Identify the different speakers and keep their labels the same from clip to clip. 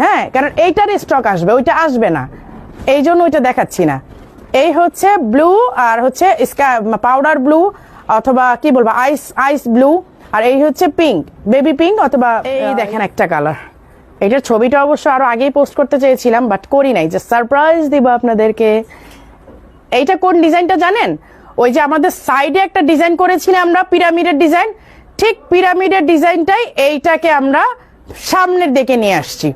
Speaker 1: হ্যাঁ কারণ এইটার স্টক আসবে ওইটা আসবে না। এই জন্য ওইটা দেখাচ্ছি না। এই হচ্ছে ব্লু আর হচ্ছে পাউডার ব্লু অথবা কি বলব আইস আইস ব্লু আর এই হচ্ছে পিঙ্ক বেবি পিঙ্ক অথবা এই দেখেন একটা কালার এটার ছবিটা অবশ্য আরও আগেই পোস্ট করতে চেয়েছিলাম বাট করি নাই। যে সারপ্রাইজ দিব আপনাদেরকে। এইটা কোন ডিজাইনটা জানেন? ওই যে আমাদের সাইডে একটা ডিজাইন করেছিলাম আমরা পিরামিডের ডিজাইন ঠিক পিরামিডের ডিজাইনটাই এইটাকে আমরা সামনের দিকে নিয়ে আসছি।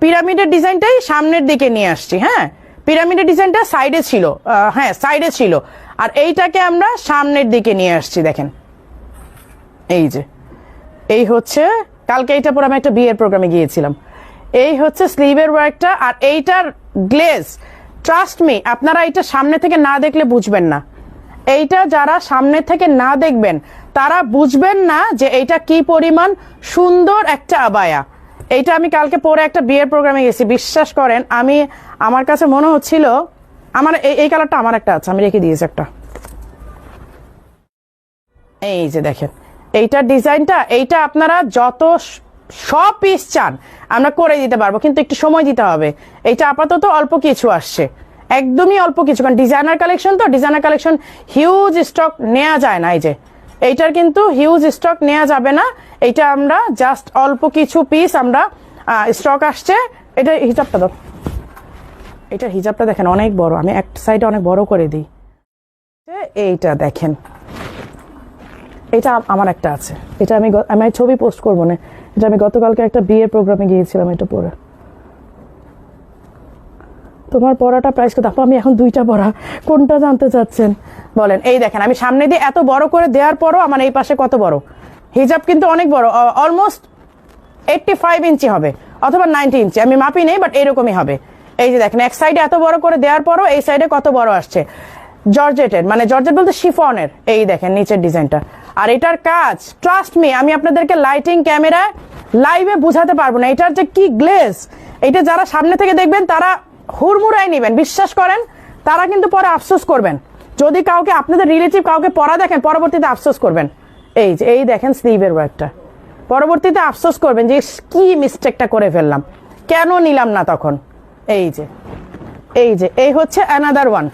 Speaker 1: পিরামিডের ডিজাইনটাই সামনের দিকে নিয়ে আসছি হ্যাঁ? পিরামিডের ডিজাইনটা সাইডে ছিল হ্যাঁ সাইডে ছিল। আর এইটাকে আমরা সামনের দিকে নিয়ে আসছি, দেখেন। এই যে, এই হচ্ছে, কালকে এইটা পরে আমি একটা বিয়ের প্রোগ্রামে গিয়েছিলাম। এই হচ্ছে স্লিভের ওয়ার্কটা আর এইটার গ্লেজ ট্রাস্ট মি আপনারা এটা সামনে থেকে না দেখলে বুঝবেন না। এইটা যারা সামনে থেকে না দেখবেন, তারা বুঝবেন না যে এইটা কি পরিমাণ সুন্দর একটা আবায়া। এইটা আমি কালকে পরে একটা বিয়ের প্রোগ্রামে গেছি। বিশ্বাস করেন, আমি, আমার কাছে মনে হচ্ছিল, আমার এই- কালারটা আমার একটা আছে, আমি রেখে দিয়েছি একটা। এই যে দেখেন, এইটার ডিজাইনটা এইটা আপনারা যত সব পিস চান, আমরা করে দিতে পারব, কিন্তু একটু সময় দিতে হবে। এইটা আপাতত অল্প কিছু আসছে। একদমই অল্প কিছু, কারণ ডিজাইনার কালেকশন তো ডিজাইনার কালেকশন হিউজ স্টক নেওয়া যায় না, এই যে। এইটার কিন্তু হিউজ স্টক নেওয়া যাবে না এটা আমরা জাস্ট অল্প কিছু পিস আমরা স্টক আসছে। এটা হিসাবটা দাও এটা হিজাবটা দেখেন, অনেক বড়। আমি এক সাইডে অনেক বড় করে দিই। এইটা দেখেন। এটা আমার একটা আছে। এটা আমি আমি ছবি পোস্ট করব না। এটা আমি গতকালকে একটা বিয়ের প্রোগ্রামে গিয়েছিলাম এটা পরে। তোমার পড়াটা প্রাইস কত? আমি এখন দুইটা পড়া। কোনটা জানতে চাচ্ছেন? বলেন, এই দেখেন, আমি সামনে দিয়ে এত বড় করে দেওয়ার পরও আমার এই পাশে কত বড়? হিজাব কিন্তু অনেক বড় অলমোস্ট এইটটি ফাইভ ইঞ্চি হবে, অথবা নাইনটি ইঞ্চি। আমি মাপি নেই বাট এরকমই হবে। এই যে দেখেন, এক সাইডে এত বড় করে দেওয়ার পরও এই সাইডে কত বড় আসছে? জর্জেটের মানে জর্জেট বলতে শিফনের, এই দেখেন নিচের ডিজাইনটা। আর এটার কাজ ট্রাস্ট মি আমি আপনাদেরকে লাইটিং ক্যামেরা লাইভে বুঝাতে পারব না। এটার যে কি গ্লেজ এটা যারা সামনে থেকে দেখবেন, তারা হুড়মুড়াই নেবেন। বিশ্বাস করেন, তারা কিন্তু পরে আফসোস করবেন। যদি কাউকে, আপনাদের রিলেটিভ কাউকে পড়া দেখেন, পরবর্তীতে আফসোস করবেন। এই যে, এই দেখেন স্লিভের ওয়ার্কটা পরবর্তীতে আফসোস করবেন যে কি মিস্টেকটা করে ফেললাম। কেন নিলাম না তখন? এই যে এই যে, এই হচ্ছে অ্যানাদার ওয়ান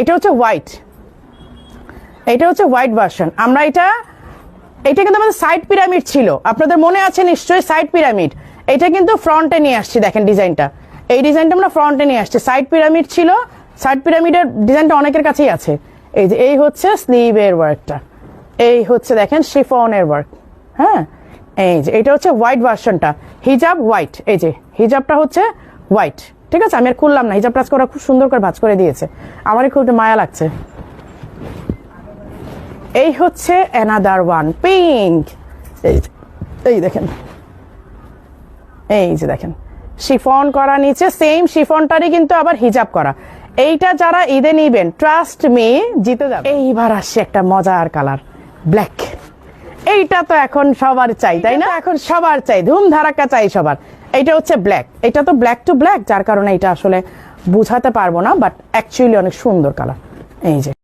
Speaker 1: এটা হচ্ছে হোয়াইট এটা হচ্ছে হোয়াইট ভার্সন আমরা এটা এটা কিন্তু আমাদের সাইড পিরামিড ছিল। আপনাদের মনে আছে নিশ্চয়ই সাইড পিরামিড এটা কিন্তু ফ্রন্টে নিয়ে আসছি, দেখেন ডিজাইনটা এই ডিজাইনটা আমরা ফ্রন্টে নিয়ে আসছি। সাইড পিরামিড ছিল সাইড পিরামিডের ডিজাইনটা অনেকের কাছেই আছে। এই যে, এই হচ্ছে স্লিভের ওয়ার্কটা এই হচ্ছে দেখেন শিফনের ওয়ার্ক হ্যাঁ? এই যে, এটা হচ্ছে হোয়াইট ভার্সনটা হিজাব হোয়াইট এই যে, হিজাবটা হচ্ছে হোয়াইট ঠিক আছে? আমি আর খুললাম না, হিজাব টাচ করা খুব সুন্দর করে ভাজ করে দিয়েছে। আমারই খুব মায়া লাগছে। এই হচ্ছে অ্যানাদার ওয়ান পিঙ্ক এই দেখেন। এই যে দেখেন, শিফন করা নিচে সেম শিফনটারই কিন্তু আবার হিজাব করা। এইটা যারা ঈদে নিবেন ট্রাস্ট মি জিতে যাবে। এইবার আসছে একটা মজার কালার ব্ল্যাক। এইটা তো এখন সবার চাই, তাই না? এখন সবার চাই ধুম ধারাক্কা চাই সবার। এইটা হচ্ছে ব্ল্যাক। এটা তো ব্ল্যাক টু ব্ল্যাক, যার কারণে এটা আসলে বুঝাতে পারব না, বাট অ্যাকচুয়ালি অনেক সুন্দর কালার এই যে।